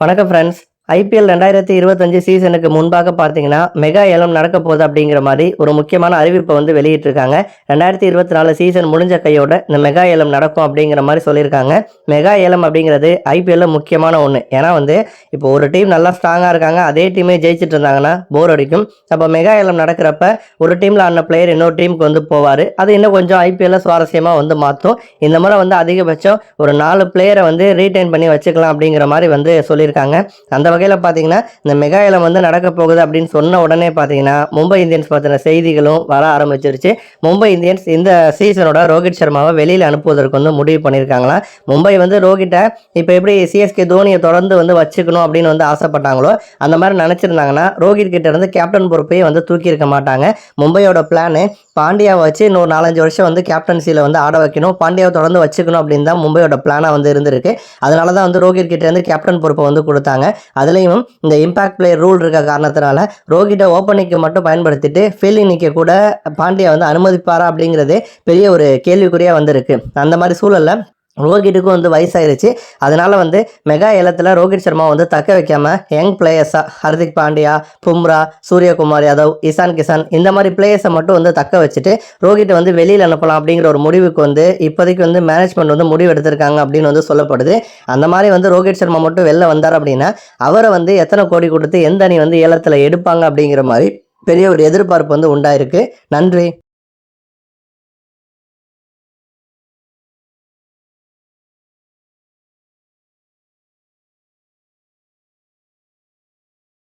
வணக்கம் friends IPL ரெண்டாயிரத்தி இருபத்தஞ்சு சீசனுக்கு முன்பாக பார்த்தீங்கன்னா மெகா ஏலம் நடக்க போகுது அப்படிங்கிற மாதிரி ஒரு முக்கியமான அறிவிப்பை வந்து வெளியிட்டிருக்காங்க. ரெண்டாயிரத்தி இருபத்தி நாலு சீசன் முடிஞ்ச கையோட இந்த மெகா ஏலம் நடக்கும் அப்படிங்கிற மாதிரி சொல்லியிருக்காங்க. மெகா ஏலம் அப்படிங்கிறது ஐபிஎல்ல முக்கியமான ஒன்று ஏன்னா வந்து இப்போ ஒரு டீம் நல்லா ஸ்ட்ராங்காக இருக்காங்க அதே டீமே ஜெயிச்சுட்டு இருந்தாங்கன்னா போர் அடிக்கும். அப்போ மெகா ஏலம் நடக்கிறப்ப ஒரு டீமில் ஆன பிளேயர் இன்னொரு டீமுக்கு வந்து போவார். அது இன்னும் கொஞ்சம் ஐபிஎல்ல சுவாரஸ்யமாக வந்து மாற்றும் இந்த முறை வந்து அதிகபட்சம் ஒரு நாலு பிளேயரை வந்து ரீடைன் பண்ணி வச்சுக்கலாம் அப்படிங்கிற மாதிரி வந்து சொல்லியிருக்காங்க. அந்த வகையில் பார்த்தீங்கன்னா இந்த மெகா ஏலம் வந்து நடக்க போகுது அப்படின்னு சொன்ன உடனே பார்த்தீங்கன்னா மும்பை இந்தியன்ஸ் பற்றின செய்திகளும் வர ஆரம்பிச்சிருச்சு. மும்பை இந்தியன்ஸ் இந்த சீசனோட ரோஹித் சர்மாவை வெளியில் அனுப்புவதற்கு வந்து முடிவு பண்ணியிருக்காங்களா மும்பை வந்து ரோஹிட்டை இப்போ எப்படி சிஎஸ்கே தோனியை தொடர்ந்து வந்து வச்சுக்கணும் அப்படின்னு வந்து ஆசைப்பட்டாங்களோ அந்த மாதிரி நினச்சிருந்தாங்கன்னா ரோஹித் கிட்ட இருந்து கேப்டன் பொறுப்பையே வந்து தூக்கியிருக்க மாட்டாங்க. மும்பையோட பிளானு பாண்டியாவை வச்சு இன்னொரு நாலஞ்சு வருஷம் வந்து கேப்டன்சியில் வந்து ஆட வைக்கணும் பாண்டியாவை தொடர்ந்து வச்சுக்கணும் அப்படின்னு தான் மும்பையோட பிளானாக வந்து இருந்திருக்கு. அதனால தான் வந்து ரோஹித் கிட்ட இருந்து கேப்டன் பொறுப்பை வந்து கொடுத்தாங்க. அதுலேயும் இந்த இம்பாக்ட் பிளேயர் ரூல் இருக்க காரணத்தினால ரோஹிட்டை ஓப்பனிங்க்கு மட்டும் பயன்படுத்திட்டு ஃபீல்டிங் நிற்க கூட பாண்டியா வந்து அனுமதிப்பாரா அப்படிங்கிறதே பெரிய ஒரு கேள்விக்குறியாக வந்திருக்கு. அந்த மாதிரி சூழலில் ரோஹிட்டுக்கும் வந்து வயசாயிருச்சு. அதனால வந்து மெகா ஏலத்தில் ரோஹித் சர்மா வந்து தக்க வைக்காம யங் பிளேயர்ஸாக ஹர்திக் பாண்டியா பும்ரா சூரியகுமார் யாதவ் இசான் கிசான் இந்த மாதிரி பிளேயர்ஸை மட்டும் வந்து தக்க வச்சுட்டு ரோஹிட்டை வந்து வெளியில் அனுப்பலாம் அப்படிங்கிற ஒரு முடிவுக்கு வந்து இப்போதைக்கு வந்து மேனேஜ்மெண்ட் வந்து முடிவு எடுத்திருக்காங்க அப்படின்னு வந்து சொல்லப்படுது. அந்த மாதிரி வந்து ரோஹித் சர்மா மட்டும் வெளில வந்தார் அப்படின்னா அவரை வந்து எத்தனை கோடி கொடுத்து எந்த அணி வந்து ஏலத்தில் எடுப்பாங்க அப்படிங்கிற மாதிரி பெரிய ஒரு எதிர்பார்ப்பு வந்து உண்டாயிருக்கு. நன்றி.